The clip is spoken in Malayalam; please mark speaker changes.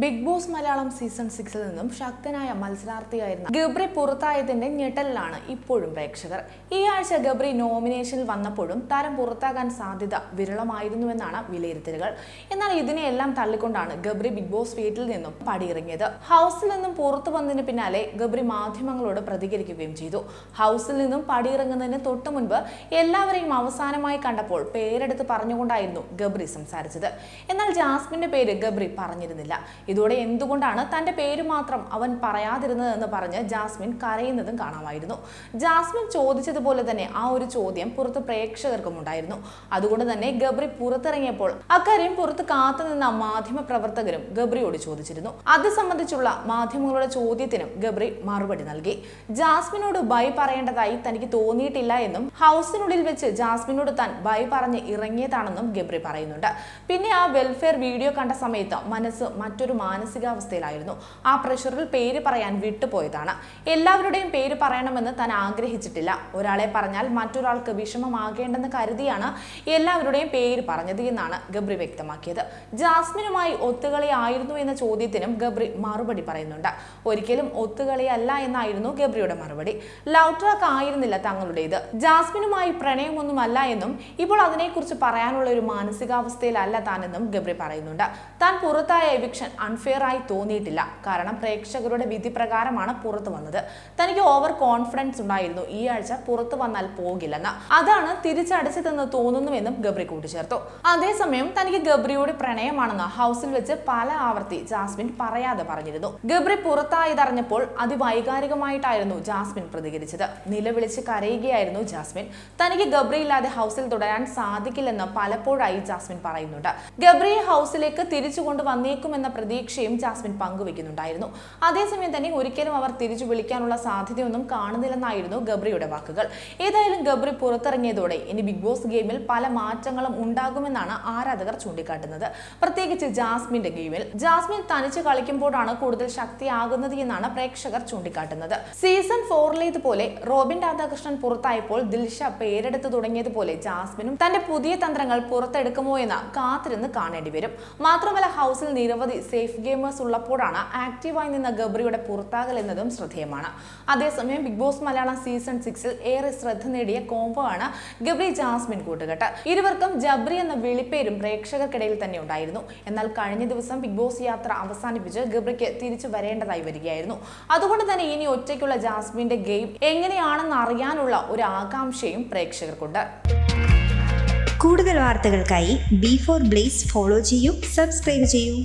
Speaker 1: ബിഗ് ബോസ് മലയാളം സീസൺ സിക്സിൽ നിന്നും ശക്തനായ മത്സരാർത്ഥിയായിരുന്ന ഗബ്രി പുറത്തായതിന്റെ ഞെട്ടലിലാണ് ഇപ്പോഴും പ്രേക്ഷകർ. ഈ ആഴ്ച ഗബ്രി നോമിനേഷനിൽ വന്നപ്പോഴും താരം പുറത്താകാൻ സാധ്യത വിരളമായിരുന്നുവെന്നാണ് വിലയിരുത്തലുകൾ. എന്നാൽ ഇതിനെയെല്ലാം തള്ളിക്കൊണ്ടാണ് ഗബ്രി ബിഗ് ബോസ് വീട്ടിൽ നിന്നും പടിയിറങ്ങിയത്. ഹൗസിൽ നിന്നും പുറത്തു വന്നതിന് പിന്നാലെ ഗബ്രി മാധ്യമങ്ങളോട് പ്രതികരിക്കുകയും ചെയ്തു. ഹൗസിൽ നിന്നും പടിയിറങ്ങുന്നതിന് തൊട്ടു മുൻപ് എല്ലാവരെയും അവസാനമായി കണ്ടപ്പോൾ പേരെടുത്ത് പറഞ്ഞുകൊണ്ടായിരുന്നു ഗബ്രി സംസാരിച്ചത്. എന്നാൽ ജാസ്മിന്റെ പേര് ഗബ്രി പറഞ്ഞിരുന്നില്ല. ഇതോടെ എന്തുകൊണ്ടാണ് തന്റെ പേര് മാത്രം അവൻ പറയാതിരുന്നതെന്ന് പറഞ്ഞ് ജാസ്മിൻ കരയുന്നതും കാണാമായിരുന്നു. ജാസ്മിൻ ചോദിച്ചതുപോലെ തന്നെ ആ ഒരു ചോദ്യം പുറത്ത് പ്രേക്ഷകർക്കും ഉണ്ടായിരുന്നു. അതുകൊണ്ട് തന്നെ ഗബ്രി പുറത്തിറങ്ങിയപ്പോൾ അക്കാര്യം പുറത്ത് കാത്തുനിന്ന മാധ്യമ പ്രവർത്തകരും ഗബ്രിയോട് ചോദിച്ചിരുന്നു. അത് സംബന്ധിച്ചുള്ള മാധ്യമങ്ങളുടെ ചോദ്യത്തിനും ഗബ്രി മറുപടി നൽകി. ജാസ്മിനോട് ബൈ പറയേണ്ടതായി തനിക്ക് തോന്നിയിട്ടില്ല എന്നും ഹൗസിനുള്ളിൽ വെച്ച് ജാസ്മിനോട് താൻ ബൈ പറഞ്ഞ് ഇറങ്ങിയതാണെന്നും ഗബ്രി പറയുന്നുണ്ട്. പിന്നെ ആ വെൽഫെയർ വീഡിയോ കണ്ട സമയത്ത് മനസ്സ് മറ്റൊരു മാനസികാവസ്ഥയിലായിരുന്നു. ആ പ്രഷറിൽ പേര് പറയാൻ വിട്ടുപോയതാണ്. എല്ലാവരുടെയും പേര് പറയണമെന്ന് താൻ ആഗ്രഹിച്ചിട്ടില്ല. ഒരാളെ പറഞ്ഞാൽ മറ്റൊരാൾക്ക് വിഷമമാകേണ്ടെന്ന് കരുതിയാണ് എല്ലാവരുടെയും പേര് പറഞ്ഞത് എന്നാണ് ഗബ്രി വ്യക്തമാക്കിയത്. ജാസ്മിനുമായി ഒത്തുകളി ആയിരുന്നു എന്ന ചോദ്യത്തിനും ഗബ്രി മറുപടി പറയുന്നുണ്ട്. ഒരിക്കലും ഒത്തുകളിയല്ല എന്നായിരുന്നു ഗബ്രിയുടെ മറുപടി. ലവ് ട്രാക്ക് ആയിരുന്നില്ല തങ്ങളുടേത്. ജാസ്മിനുമായി പ്രണയമൊന്നുമല്ല എന്നും ഇപ്പോൾ അതിനെക്കുറിച്ച് പറയാനുള്ള ഒരു മാനസികാവസ്ഥയിലല്ല താനെന്നും ഗബ്രി പറയുന്നുണ്ട്. താൻ പുറത്തായ എവിക്ഷൻ അൺഫെയർ ആയി തോന്നിയിട്ടില്ല. കാരണം പ്രേക്ഷകരുടെ വിധി പ്രകാരമാണ് പുറത്തു വന്നത്. തനിക്ക് ഓവർ കോൺഫിഡൻസ് ഉണ്ടായിരുന്നു. ഈ ആഴ്ച പുറത്തു വന്നാൽ പോകില്ലെന്ന്. അതാണ് തിരിച്ചടിച്ചതെന്ന് തോന്നുന്നുവെന്നും ഗബ്രി കൂട്ടിച്ചേർത്തു. അതേസമയം തനിക്ക് ഗബ്രിയോട് പ്രണയമാണെന്ന് ഹൗസിൽ വെച്ച് പല ആവർത്തി ജാസ്മിൻ പറയാതെ പറഞ്ഞിരുന്നു. ഗബ്രി പുറത്തായതറിഞ്ഞപ്പോൾ അതിവൈകാരികമായിട്ടായിരുന്നു ജാസ്മിൻ പ്രതികരിച്ചത്. നിലവിളിച്ച് കരയുകയായിരുന്നു ജാസ്മിൻ. തനിക്ക് ഗബ്രി ഇല്ലാതെ ഹൗസിൽ തുടരാൻ സാധിക്കില്ലെന്ന് പലപ്പോഴായി ജാസ്മിൻ പറയുന്നുണ്ട്. ഗബ്രിയെ ഹൗസിലേക്ക് തിരിച്ചു കൊണ്ടുവന്നേക്കുമെന്ന പ്രതീക്ഷയും ജാസ്മിൻ പങ്കുവെക്കുന്നുണ്ടായിരുന്നു. അതേസമയം തന്നെ ഒരിക്കലും അവർ തിരിച്ചു വിളിക്കാനുള്ള സാധ്യതയൊന്നും കാണുന്നില്ലെന്നായിരുന്നു ഗബ്രിയുടെ വാക്കുകൾ. ഏതായാലും ഗബ്രി പുറത്തിറങ്ങിയതോടെ ഇനി ബിഗ് ബോസ് ഗെയിമിൽ പല മാറ്റങ്ങളും ഉണ്ടാകുമെന്നാണ് ആരാധകർ ചൂണ്ടിക്കാട്ടുന്നത്. പ്രത്യേകിച്ച് ജാസ്മിന്റെ ഗെയിമിൽ. ജാസ്മിൻ തനിച്ച് കളിക്കുമ്പോഴാണ് കൂടുതൽ ശക്തിയാകുന്നത് എന്നാണ് പ്രേക്ഷകർ ചൂണ്ടിക്കാട്ടുന്നത്. സീസൺ ഫോറിലേതുപോലെ റോബിൻ രാധാകൃഷ്ണൻ പുറത്തായപ്പോൾ ദിൽഷ പേരെടുത്ത് തുടങ്ങിയതുപോലെ ജാസ്മിനും തന്റെ പുതിയ തന്ത്രങ്ങൾ പുറത്തെടുക്കുമോ എന്ന് കാത്തിരുന്ന് കാണേണ്ടി വരും മാത്രമല്ല ഹൗസിൽ നിരവധി സേഫ് ഗെയിമേഴ്സ് ഉള്ളപ്പോഴാണ് ആക്റ്റീവായി നിന്ന ഗബ്രിയുടെ പുറത്താകൽ എന്നതും ശ്രദ്ധേയമാണ്. അതേസമയം ബിഗ് ബോസ് മലയാളം സീസൺ സിക്സിൽ ഏറെ ശ്രദ്ധ നേടിയ കോംബോ ആണ് ഗബ്രി ജാസ്മിൻ കൂട്ടുകെട്ട്. ഇരുവർക്കും ജബ്രി എന്ന വിളിപ്പേരും പ്രേക്ഷകർക്കിടയിൽ തന്നെ ഉണ്ടായിരുന്നു. എന്നാൽ കഴിഞ്ഞ ദിവസം ബിഗ് ബോസ് യാത്ര അവസാനിപ്പിച്ച് ഗബ്രിക്ക് തിരിച്ചു വരേണ്ടതായി വരികയായിരുന്നു. അതുകൊണ്ട് തന്നെ ഇനി ഒറ്റയ്ക്കുള്ള ജാസ്മിന്റെ ഗെയിം എങ്ങനെയാണെന്ന് അറിയാനുള്ള ഒരു ആകാംക്ഷയും പ്രേക്ഷകർക്കുണ്ട്.
Speaker 2: കൂടുതൽ വാർത്തകൾക്കായി ബി ഫോർ ബ്ലേസ് ഫോളോ ചെയ്യൂ സബ്സ്ക്രൈബ് ചെയ്യൂ.